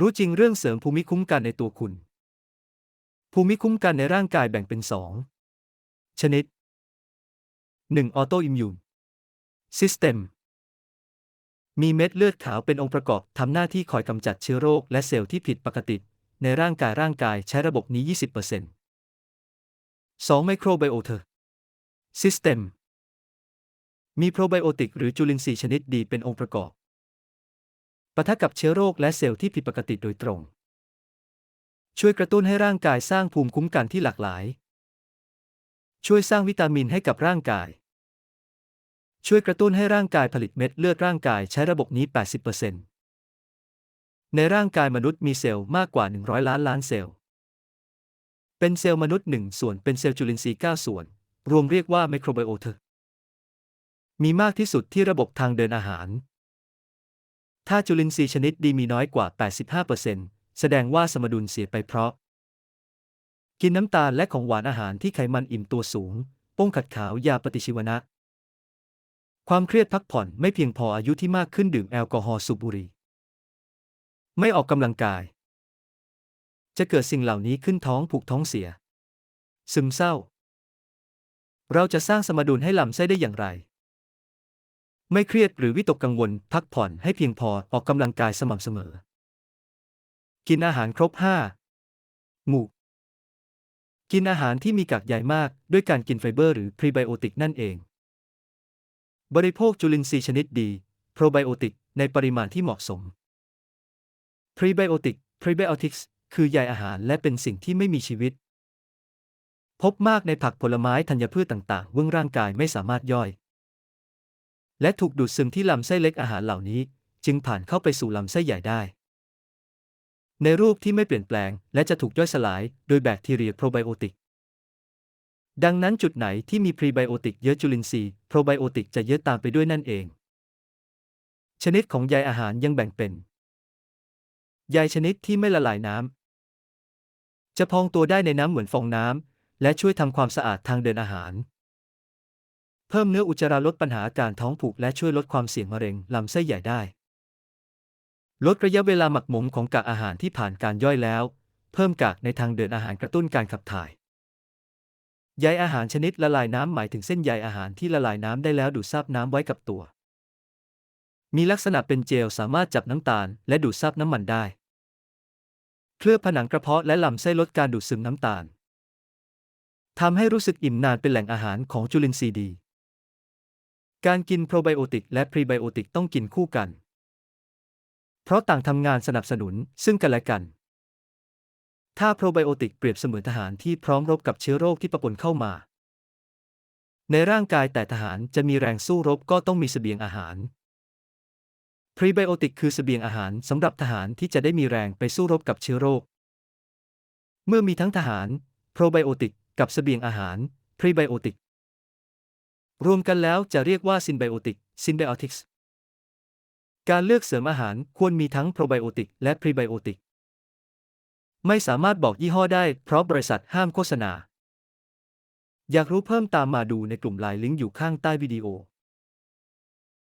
รู้จริงเรื่องเสริมภูมิคุ้มกันในตัวคุณ ภูมิคุ้มกันในร่างกายแบ่งเป็นสองชนิด 1. ออโตอิมมูนซิสเต็มมีเม็ดเลือดขาวเป็นองค์ประกอบทำหน้าที่คอยกำจัดเชื้อโรคและเซลล์ที่ผิดปกติ ในร่างกายร่างกายใช้ระบบนี้ 20% 2. ไมโครไบโอเทอร์ซิสเต็มมีโปรไบโอติกหรือจุลินทรีย์ชนิดดีเป็นองค์ประกอบ ปะทะกับเชื้อโรคและเซลล์ที่ผิดปกติโดยตรง ช่วยกระตุ้นให้ร่างกายสร้างภูมิคุ้มกันที่หลากหลาย ช่วยสร้างวิตามินให้กับร่างกาย ช่วยกระตุ้นให้ร่างกายผลิตเม็ดเลือดร่างกายใช้ระบบนี้ 80%ในร่างกายมนุษย์มีเซลล์มากกว่า 100 ล้านล้านเซลล์ เป็นเซลล์มนุษย์ 1 ส่วนเป็นเซลล์จุลินทรีย์ 9 ส่วน รวมเรียกว่าไมโครไบโอเทอร์มีมากที่สุดที่ระบบทางเดินอาหาร ถ้าจุลินทรีย์ชนิดดีมีน้อยกว่า 85%แสดงว่าสมดุลเสียไปเพราะ กินน้ำตาลและของหวานอาหารที่ไขมันอิ่มตัวสูง ป้งขัดขาวยาปฏิชีวนะ ความเครียดพักผ่อนไม่เพียงพออายุที่มากขึ้นดื่มแอลกอฮอล์สูบบุหรี่ไม่ออกกำลังกาย จะเกิดสิ่งเหล่านี้ขึ้นท้องผูกท้องเสีย ซึมเศร้า เราจะสร้างสมดุลให้ลำไส้ได้อย่างไร ไม่เครียดหรือวิตกกังวล พักผ่อนให้เพียงพอออกกำลังกายสม่ำเสมอ กินอาหารครบห้าหมู่ กินอาหารที่มีกากใยมากด้วยการกินไฟเบอร์หรือพรีไบโอติกนั่นเอง บริโภคจุลินทรีย์ชนิดดี โปรไบโอติกในปริมาณที่เหมาะสม พรีไบโอติก Prebiotics คือใยอาหารและเป็นสิ่งที่ไม่มีชีวิต พบมากในผักผลไม้ธัญพืชต่างๆเวื่องร่างกายไม่สามารถย่อย และถูกดูดซึมที่ลำไส้เล็กอาหารเหล่านี้ จึงผ่านเข้าไปสู่ลำไส้ใหญ่ได้ ในรูปที่ไม่เปลี่ยนแปลง และจะถูกย่อยสลายโดยแบคทีเรียโปรไบโอติก ดังนั้นจุดไหนที่มีพรีไบโอติกเยอะจุลินทรีย์โปรไบโอติกจะเยอะตามไปด้วยนั่นเอง ชนิดของใยอาหารยังแบ่งเป็น ใยชนิดที่ไม่ละลายน้ำจะพองตัวได้ในน้ำเหมือนฟองน้ำและช่วยทำความสะอาดทางเดินอาหาร เพิ่มเนื้ออุจจาระลดปัญหาอาการท้องผูกและช่วยลดความเสี่ยงมะเร็งลำไส้ใหญ่ได้ ลดระยะเวลาหมักหมมของกากอาหารที่ผ่านการย่อยแล้ว เพิ่มกากในทางเดินอาหารกระตุ้นการขับถ่าย ใยอาหารชนิดละลายน้ำหมายถึงเส้นใยอาหารที่ละลายน้ำได้แล้วดูดซับน้ำไว้กับตัว มีลักษณะเป็นเจลสามารถจับน้ำตาลและดูดซับน้ำมันได้ เคลือบผนังกระเพาะและลำไส้ลดการดูดซึมน้ำตาลทำให้รู้สึกอิ่มนานเป็นแหล่งอาหารของจุลินทรีย์ดี การกินโปรไบโอติกและพรีไบโอติกต้องกินคู่กัน เพราะต่างทำงานสนับสนุนซึ่งกันและกัน ถ้าโปรไบโอติกเปรียบเสมือนทหารที่พร้อมรบกับเชื้อโรคที่ปะปนเข้ามา ในร่างกายแต่ทหารจะมีแรงสู้รบก็ต้องมีเสบียงอาหาร พรีไบโอติกคือเสบียงอาหารสำหรับทหารที่จะได้มีแรงไปสู้รบกับเชื้อโรค เมื่อมีทั้งทหาร โปรไบโอติกกับเสบียงอาหาร พรีไบโอติก รวมกันแล้วจะเรียกว่าซินไบโอติกซินไบโอติกส์การเลือกเสริมอาหารควรมีทั้งโปรไบโอติกและพรีไบโอติก ไม่สามารถบอกยี่ห้อได้เพราะบริษัทห้ามโฆษณา อยากรู้เพิ่มตามมาดูในกลุ่มไลน์ลิงก์อยู่ข้างใต้วิดีโอ